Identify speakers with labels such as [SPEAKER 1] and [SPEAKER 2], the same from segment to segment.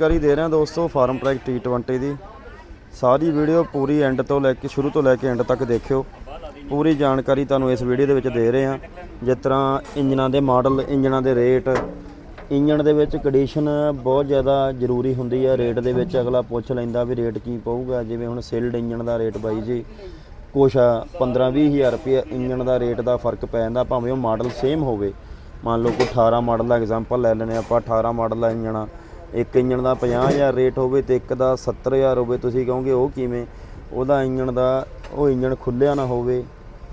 [SPEAKER 1] ਜਾਣਕਾਰੀ ਦੇ ਰਿਹਾ ਦੋਸਤੋ ਫਾਰਮ ਟਰੈਕ T20 ਦੀ। ਸਾਰੀ ਵੀਡੀਓ ਪੂਰੀ ਐਂਡ ਤੋਂ ਲੈ ਕੇ, ਸ਼ੁਰੂ ਤੋਂ ਲੈ ਕੇ ਐਂਡ ਤੱਕ ਦੇਖਿਓ। ਪੂਰੀ ਜਾਣਕਾਰੀ ਤੁਹਾਨੂੰ ਇਸ ਵੀਡੀਓ ਦੇ ਵਿੱਚ ਦੇ ਰਹੇ ਹਾਂ। ਜਿਸ ਤਰ੍ਹਾਂ ਇੰਜਨਾਂ ਦੇ ਮਾਡਲ, ਇੰਜਨਾਂ ਦੇ ਰੇਟ ਇੰਜਣ ਦੇ ਵਿੱਚ ਕੰਡੀਸ਼ਨ ਬਹੁਤ ਜ਼ਿਆਦਾ ਜ਼ਰੂਰੀ ਹੁੰਦੀ ਹੈ। ਰੇਟ ਦੇ ਵਿੱਚ ਅਗਲਾ ਪੁੱਛ ਲੈਂਦਾ ਵੀ ਰੇਟ ਕੀ ਪਊਗਾ। ਜਿਵੇਂ ਹੁਣ ਸੇਲਡ ਇੰਜਣ ਦਾ ਰੇਟ ਬਾਈ ਜੀ, ਕੁਛ 15 ਹਜ਼ਾਰ ਰੁਪਏ ਇੰਜਣ ਦਾ ਰੇਟ ਦਾ ਫ਼ਰਕ ਪੈ ਜਾਂਦਾ, ਭਾਵੇਂ ਉਹ ਮਾਡਲ ਸੇਮ ਹੋਵੇ। ਮੰਨ ਲਓ ਕੋਈ 18 ਮਾਡਲ ਦਾ ਐਗਜ਼ਾਮਪਲ ਲੈ ਲੈਨੇ ਆਪਾਂ 18 ਮਾਡਲ ਦਾ ਇੰਜਣ ਆ। ਇੱਕ ਇੰਜਣ ਦਾ 50000 ਰੇਟ ਹੋਵੇ ਤੇ ਇੱਕ ਦਾ 70000 ਹੋਵੇ, ਤੁਸੀਂ ਕਹੋਗੇ ਉਹ ਕਿਵੇਂ? ਉਹਦਾ ਇੰਜਣ ਦਾ, ਉਹ ਇੰਜਣ ਖੁੱਲਿਆ ਨਾ ਹੋਵੇ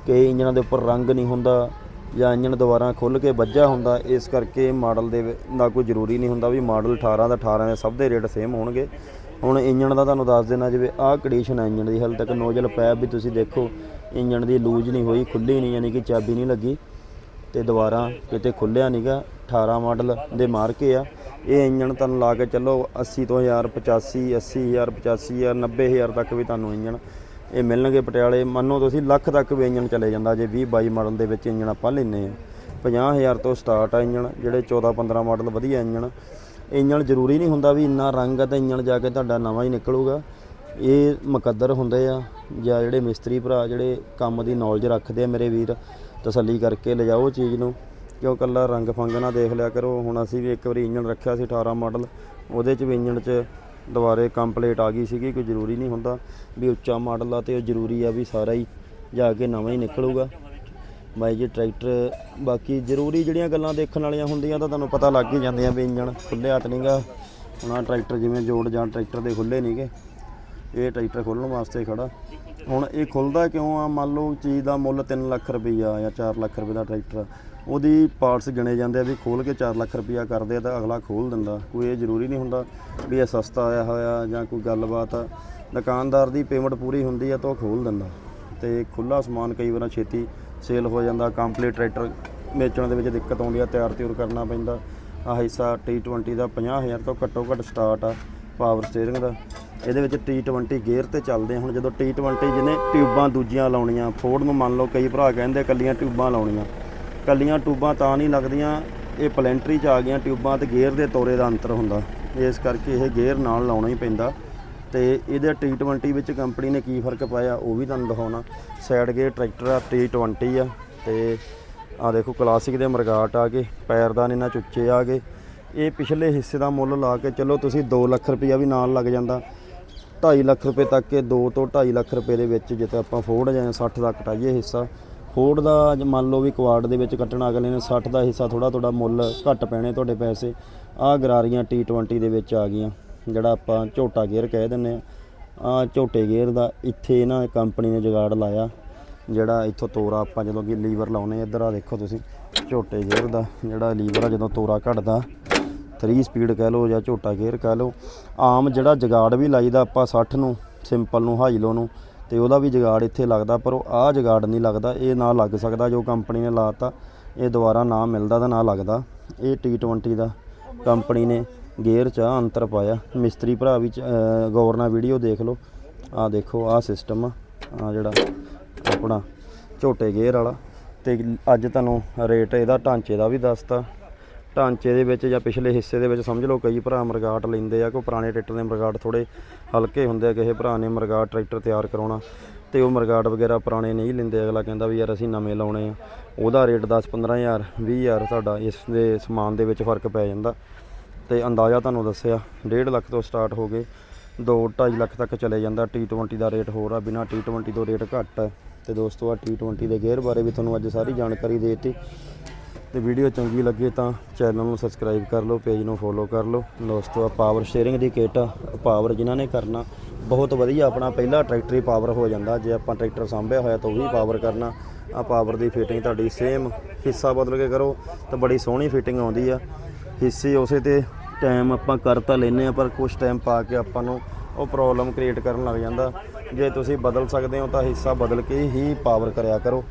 [SPEAKER 1] ਕਈ ਇੰਜਣਾਂ ਦੇ ਉੱਪਰ ਰੰਗ ਨਹੀਂ ਹੁੰਦਾ ਜਾਂ ਇੰਜਣ ਦੁਬਾਰਾ ਖੁੱਲ ਕੇ ਵੱਜਾ ਹੁੰਦਾ, ਇਸ ਕਰਕੇ ਮਾਡਲ ਦੇ ਵਿੱਚ ਦਾ ਕੋਈ ਜ਼ਰੂਰੀ ਨਹੀਂ ਹੁੰਦਾ ਵੀ ਮਾਡਲ 18 ਦਾ 18 ਦੇ ਸਭ ਦੇ ਰੇਟ ਸੇਮ ਹੋਣਗੇ। ਹੁਣ ਇੰਜਣ ਦਾ ਤੁਹਾਨੂੰ ਦੱਸ ਦੇਣਾ ਜਿਵੇਂ ਆਹ ਕੰਡੀਸ਼ਨ ਹੈ ਇੰਜਣ ਦੀ, ਹਾਲੇ ਤੱਕ ਨੋਜ਼ਲ ਪੈਪ ਵੀ ਤੁਸੀਂ ਦੇਖੋ, ਇੰਜਣ ਦੀ ਲੂਜ ਨਹੀਂ ਹੋਈ ਖੁੱਲੀ ਨਹੀਂ, ਯਾਨੀ ਕਿ ਚਾਬੀ ਨਹੀਂ ਲੱਗੀ ਤੇ ਦੁਬਾਰਾ ਕਿਤੇ ਖੁੱਲਿਆ ਨਹੀਂਗਾ 18 ਮਾਡਲ ਦੇ ਮਾਰਕੇ ਆ। ਇਹ ਇੰਜਣ ਤੁਹਾਨੂੰ ਲਾ ਕੇ ਚੱਲੋ 80 ਤੋਂ 1000 85 80000 85000 90000 ਤੱਕ ਵੀ ਤੁਹਾਨੂੰ ਇੰਜਣ ਇਹ ਮਿਲਣਗੇ ਪਟਿਆਲੇ। ਮੰਨੋ ਤੁਸੀਂ ਲੱਖ ਤੱਕ ਵੀ ਇੰਜਣ ਚਲੇ ਜਾਂਦਾ, ਜੇ 20 22 ਮਾਡਲ ਦੇ ਵਿੱਚ ਇੰਜਣ ਆਪਾਂ ਲੈਨੇ ਆ 50000 ਤੋਂ ਸਟਾਰਟ ਆ ਇੰਜਣ, ਜਿਹੜੇ 14 15 ਮਾਡਲ ਵਧੀਆ ਇੰਜਣ। ਇੰਜਣ ਜ਼ਰੂਰੀ ਨਹੀਂ ਹੁੰਦਾ ਵੀ ਇੰਨਾ ਰੰਗ ਆ ਤਾਂ ਇੰਜਣ ਜਾ ਕੇ ਤੁਹਾਡਾ ਨਵਾਂ ਹੀ ਨਿਕਲੂਗਾ। ਇਹ ਮੁਕੱਦਰ ਹੁੰਦੇ ਆ, ਜਾਂ ਜਿਹੜੇ ਮਿਸਤਰੀ ਭਰਾ ਜਿਹੜੇ ਕੰਮ ਦੀ ਨੌਲੇਜ ਰੱਖਦੇ ਆ ਮੇਰੇ ਵੀਰ, ਤਸੱਲੀ ਕਰਕੇ ਲਿਜਾਓ ਚੀਜ਼ ਨੂੰ। ਕਿ ਉਹ ਕੱਲਾ ਰੰਗ ਫੰਗ ਨਾ ਦੇਖ ਲਿਆ ਕਰੋ। ਹੁਣ ਅਸੀਂ ਵੀ ਇੱਕ ਵਾਰੀ ਇੰਜਣ ਰੱਖਿਆ ਸੀ 18 ਮਾਡਲ। ਉਹਦੇ ਚ ਵੀ ਇੰਜਣ 'ਚ ਦੁਬਾਰੇ ਕੰਪਲੀਟ ਆ ਗਈ ਸੀਗੀ, ਕੋਈ ਜ਼ਰੂਰੀ ਨਹੀਂ ਹੁੰਦਾ ਵੀ ਉੱਚਾ ਮਾਡਲ ਆ ਤੇ ਉਹ ਜ਼ਰੂਰੀ ਆ ਵੀ ਸਾਰਾ ਹੀ ਜਾ ਕੇ ਨਵਾਂ ਹੀ ਨਿਕਲੂਗਾ। ਬਾਈ ਜੀ, ਟਰੈਕਟਰ, ਬਾਕੀ ਜ਼ਰੂਰੀ ਜਿਹੜੀਆਂ ਗੱਲਾਂ ਦੇਖਣ ਵਾਲੀਆਂ ਹੁੰਦੀਆਂ ਤਾਂ ਤੁਹਾਨੂੰ ਪਤਾ ਲੱਗ ਹੀ ਜਾਂਦੀਆਂ ਵੀ ਇੰਜਣ ਖੁੱਲਿਆ ਤਾਂ ਨਹੀਂਗਾ ਹੁਣ ਟਰੈਕਟਰ ਜਿਵੇਂ ਜੋੜ ਜਾਂ ਟਰੈਕਟਰ ਦੇ ਖੁੱਲੇ ਨਹੀਂਗੇ ਇਹ ਟਰੈਕਟਰ ਖੋਲਣ ਵਾਸਤੇ ਖੜਾ। ਹੁਣ ਇਹ ਖੁੱਲਦਾ ਕਿਉਂ ਆ? ਮੰਨ ਲਓ ਚੀਜ਼ ਦਾ ਮੁੱਲ 3 ਲੱਖ ਰੁਪਈਆ ਜਾਂ 4 ਲੱਖ ਰੁਪਏ ਦਾ ਟਰੈਕਟਰ ਆ। ਉਹਦੀ ਪਾਰਟਸ ਗਿਣੇ ਜਾਂਦੇ ਆ ਵੀ ਖੋਲ ਕੇ 4 ਲੱਖ ਰੁਪਈਆ ਕਰਦੇ ਆ ਤਾਂ ਅਗਲਾ ਖੋਲ ਦਿੰਦਾ। ਕੋਈ ਇਹ ਜ਼ਰੂਰੀ ਨਹੀਂ ਹੁੰਦਾ ਵੀ ਇਹ ਸਸਤਾ ਆਇਆ ਹੋਇਆ ਜਾਂ ਕੋਈ ਗੱਲਬਾਤ। ਆ ਦੁਕਾਨਦਾਰ ਦੀ ਪੇਮੈਂਟ ਪੂਰੀ ਹੁੰਦੀ ਆ ਤਾਂ ਉਹ ਖੋਲ ਦਿੰਦਾ। ਤੇ ਖੁੱਲਾ ਸਮਾਨ ਕਈ ਵਾਰ ਛੇਤੀ ਸੇਲ ਹੋ ਜਾਂਦਾ ਕੰਪਲੀਟ ਟਰੈਕਟਰ ਵੇਚਣ ਦੇ ਵਿੱਚ ਦਿੱਕਤ ਆਉਂਦੀ ਆ, ਤਿਆਰ ਤਿਉਰ ਕਰਨਾ ਪੈਂਦਾ। ਆਹ ਹਿੱਸਾ T20 ਦਾ 50000 ਤੋਂ ਘੱਟੋ ਘੱਟ ਸਟਾਰਟ ਆ ਪਾਵਰ ਸਟੀਅਰਿੰਗ ਦਾ। ਇਹਦੇ ਵਿੱਚ T20 ਗੇਅਰ ਤੇ ਚੱਲਦੇ ਆ। ਹੁਣ ਜਦੋਂ T20 ਜਿਹਨੇ ਟਿਊਬਾਂ ਦੂਜੀਆਂ ਲਾਉਣੀਆਂ ਫੋਰਡ ਨੂੰ ਮੰਨ ਲਓ ਕਈ ਭਰਾ ਕਹਿੰਦੇ ਕੱਲੀਆਂ ਟਿਊਬਾਂ ਲਾਉਣੀਆਂ। ਕੱਲੀਆਂ ਟਿਊਬਾਂ ਤਾਂ ਨਹੀਂ ਲੱਗਦੀਆਂ, ਇਹ ਪਲੈਂਟਰੀ 'ਚ ਆ ਗਈਆਂ ਟਿਊਬਾਂ ਤੇ ਗੇਅਰ ਦੇ ਤੋਰੇ ਦਾ ਅੰਤਰ ਹੁੰਦਾ। ਇਸ ਕਰਕੇ ਇਹ ਗੇਅਰ ਨਾਲ ਲਾਉਣਾ ਹੀ ਪੈਂਦਾ। ਤੇ ਇਹਦੇ T20 ਵਿੱਚ ਕੰਪਨੀ ਨੇ ਕੀ ਫ਼ਰਕ ਪਾਇਆ, ਉਹ ਵੀ ਤੁਹਾਨੂੰ ਦਿਖਾਉਣਾ। ਸਾਈਡ ਗੇਅਰ ਟਰੈਕਟਰ ਆ T20 ਆ। ਤੇ ਆ ਦੇਖੋ ਕਲਾਸਿਕ ਦੇ ਮਰਗਾਟ ਆ ਗਏ ਪੈਰਦਾਨ ਇਹਨਾਂ ਚੁੱਚੇ ਆ ਗਏ। ਇਹ ਪਿਛਲੇ ਹਿੱਸੇ ਦਾ ਮੁੱਲ ਲਾ ਕੇ ਚਲੋ, ਤੁਸੀਂ 2 ਲੱਖ ਰੁਪਈਆ ਵੀ ਨਾਲ ਲੱਗ ਜਾਂਦਾ। 2.5 ਲੱਖ ਰੁਪਏ ਤੱਕ ਇਹ 2 ਤੋਂ 2.5 ਲੱਖ ਰੁਪਏ ਦੇ ਵਿੱਚ, ਜਿੱਥੇ ਆਪਾਂ ਫੋਰਡ ਜਾਂ 60 ਦਾ ਕਟਾਈਏ ਹਿੱਸਾ ਫੋਰਡ ਦਾ ਜੇ ਮੰਨ ਲਓ ਵੀ ਕੁਆਡ ਦੇ ਵਿੱਚ ਕੱਟਣਾ ਅਗਲੇ ਨੇ 60 ਦਾ ਹਿੱਸਾ ਥੋੜਾ ਥੋੜਾ ਮੁੱਲ ਘੱਟ ਪੈਣੇ ਤੁਹਾਡੇ ਪੈਸੇ। ਆਹ ਗਰਾਰੀਆਂ T20 ਦੇ ਵਿੱਚ ਆ ਗਈਆਂ, ਜਿਹੜਾ ਆਪਾਂ ਝੋਟਾ ਗੇਅਰ ਕਹਿ ਦਿੰਨੇ ਆ ਆ ਝੋਟੇ ਗੇਅਰ ਦਾ ਇੱਥੇ ਨਾ ਕੰਪਨੀ ਨੇ ਜਗਾੜ ਲਾਇਆ, ਜਿਹੜਾ ਇੱਥੋਂ ਤੋਰਾ ਆਪਾਂ ਜਦੋਂ ਕਿ ਲੀਵਰ ਲਾਉਨੇ ਇੱਧਰ ਆ ਦੇਖੋ ਤੁਸੀਂ, ਝੋਟੇ ਗੇਅਰ ਦਾ, ਜਿਹੜਾ ਲੀਵਰ ਆ ਜਦੋਂ ਤੋਰਾ ਘਟਦਾ 3 ਸਪੀਡ ਕਹਿ ਲਓ ਜਾਂ ਝੋਟਾ ਗੇਅਰ ਕਹਿ ਲਓ। ਆਮ ਜਿਹੜਾ ਜਗਾੜ ਵੀ ਲਾਈਦਾ ਆਪਾਂ 60 ਨੂੰ ਸਿੰਪਲ ਨੂੰ ਹਾਈ ਲੋ ਨੂੰ ਤੇ ਉਹਦਾ ਵੀ ਜਗਾੜ ਇੱਥੇ ਲੱਗਦਾ, ਪਰ ਉਹ ਆਹ ਜਗਾੜ ਨਹੀਂ ਲੱਗਦਾ। ਇਹ ਨਾ ਲੱਗ ਸਕਦਾ, ਜੋ ਕੰਪਨੀ ਨੇ ਲਾਤਾ, ਇਹ ਦੁਬਾਰਾ ਨਾ ਮਿਲਦਾ ਤਾਂ ਨਾ ਲੱਗਦਾ। ਇਹ T20 ਦਾ ਕੰਪਨੀ ਨੇ ਗੇਅਰ 'ਚ ਆਹ ਅੰਤਰ ਪਾਇਆ। ਮਿਸਤਰੀ ਭਰਾ ਵੀ ਗੌਰ ਨਾਲ ਵੀਡੀਓ ਦੇਖ ਲਓ। ਆਹ ਦੇਖੋ, ਆਹ ਸਿਸਟਮ ਆ। ਆਹ ਜਿਹੜਾ ਆਪਣਾ ਝੋਟੇ ਗੇਅਰ ਵਾਲਾ। ਤੇ ਅੱਜ ਤੁਹਾਨੂੰ ਰੇਟ ਇਹਦਾ ਢਾਂਚੇ ਦਾ ਵੀ ਦੱਸਤਾ। ਢਾਂਚੇ ਦੇ ਵਿੱਚ ਜਾਂ ਪਿਛਲੇ ਹਿੱਸੇ ਦੇ ਵਿੱਚ ਸਮਝ ਲਓ, ਕਈ ਭਰਾ ਮਰਗਾਟ ਲੈਂਦੇ ਆ, ਕੋਈ ਪੁਰਾਣੇ ਟਰੈਕਟਰ ਦੇ ਮਰਗਾਟ ਥੋੜੇ ਹਲਕੇ ਹੁੰਦੇ ਆ, ਕਿਸੇ ਭਰਾ ਨੇ ਮਰਗਾਟ ਟਰੈਕਟਰ ਤਿਆਰ ਕਰਾਉਣਾ ਤੇ ਉਹ ਮਰਗਾਟ ਵਗੈਰਾ ਪੁਰਾਣੇ ਨਹੀਂ ਲੈਂਦੇ, ਅਗਲਾ ਕਹਿੰਦਾ ਵੀ ਯਾਰ ਅਸੀਂ ਨਵੇਂ ਲਾਉਣੇ ਆ। ਉਹਦਾ ਰੇਟ 10 15000 20000 ਤੁਹਾਡਾ ਇਸ ਦੇ ਸਮਾਨ ਦੇ ਵਿੱਚ ਫ਼ਰਕ ਪੈ ਜਾਂਦਾ। ਤੇ ਅੰਦਾਜ਼ਾ ਤੁਹਾਨੂੰ ਦੱਸਿਆ 1.5 ਲੱਖ ਤੋਂ ਸਟਾਰਟ ਹੋ ਗਏ 2 2.5 ਲੱਖ ਤੱਕ ਚਲੇ ਜਾਂਦਾ T20 ਦਾ ਰੇਟ ਹੋਰ ਆ, ਬਿਨਾ T20 ਤੋਂ ਰੇਟ ਘੱਟ ਹੈ ਤੇ ਦੋਸਤੋ ਆ T20 ਦੇ ਗੇਅਰ ਬਾਰੇ ਵੀ ਤੁਹਾਨੂੰ ਅੱਜ ਸਾਰੀ ਜਾਣਕਾਰੀ ਦੇ ਦਿੱਤੀ। ਤੇ ਵੀਡੀਓ ਚੰਗੀ ਲੱਗੇ ਤਾਂ ਚੈਨਲ ਨੂੰ ਸਬਸਕ੍ਰਾਈਬ ਕਰ ਲਓ, ਪੇਜ ਨੂੰ ਫੋਲੋ ਕਰ ਲਓ। ਦੋਸਤੋ ਆ ਪਾਵਰ ਸ਼ੇਅਰਿੰਗ ਦੀ ਕਿੱਟ ਆ ਪਾਵਰ ਜਿਨ੍ਹਾਂ ਨੇ ਕਰਨਾ, ਬਹੁਤ ਵਧੀਆ ਆਪਣਾ ਪਹਿਲਾ ਟਰੈਕਟਰ ਹੀ ਪਾਵਰ ਹੋ ਜਾਂਦਾ। ਜੇ ਆਪਾਂ ਟਰੈਕਟਰ ਸਾਂਭਿਆ ਹੋਇਆ ਤਾਂ ਉਹ ਵੀ ਪਾਵਰ ਕਰਨਾ। ਆ ਪਾਵਰ ਦੀ ਫਿਟਿੰਗ ਤੁਹਾਡੀ ਸੇਮ ਹਿੱਸਾ ਬਦਲ ਕੇ ਕਰੋ, ਤਾਂ ਬੜੀ ਸੋਹਣੀ ਫਿਟਿੰਗ ਆਉਂਦੀ ਆ। ਹਿੱਸੇ ਉਸੇ ਤੇ ਟਾਈਮ ਆਪਾਂ ਕਰ ਤਾਂ ਲੈਨੇ ਆ, ਪਰ ਕੁਝ ਟਾਈਮ ਪਾ ਕੇ ਆਪਾਂ ਨੂੰ ਉਹ ਪ੍ਰੋਬਲਮ ਕ੍ਰੀਏਟ ਕਰਨ ਲੱਗ ਜਾਂਦਾ। ਜੇ ਤੁਸੀਂ ਬਦਲ ਸਕਦੇ ਹੋ ਤਾਂ ਹਿੱਸਾ ਬਦਲ ਕੇ ਹੀ ਪਾਵਰ ਕਰਿਆ ਕਰੋ।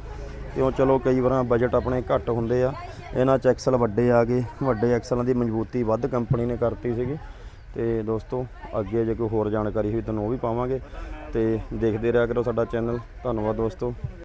[SPEAKER 1] ਕਿਉਂ? ਚਲੋ ਕਈ ਵਾਰਾਂ ਬਜਟ ਆਪਣੇ ਘੱਟ ਹੁੰਦੇ ਆ। ਇਹਨਾਂ ਚ ਐਕਸਲ ਵੱਡੇ ਆ ਗਏ। ਵੱਡੇ ਐਕਸਲਾਂ ਦੀ ਮਜ਼ਬੂਤੀ ਵੱਧ ਕੰਪਨੀ ਨੇ ਕਰਤੀ ਸੀਗੀ। ਤੇ ਦੋਸਤੋ, ਅੱਗੇ ਜੇ ਕੋਈ ਹੋਰ ਜਾਣਕਾਰੀ ਹੋਈ ਤੁਹਾਨੂੰ ਉਹ ਵੀ ਪਾਵਾਂਗੇ। ਤੇ ਦੇਖਦੇ ਰਿਹਾ ਕਰੋ ਸਾਡਾ ਚੈਨਲ ਧੰਨਵਾਦ ਦੋਸਤੋ।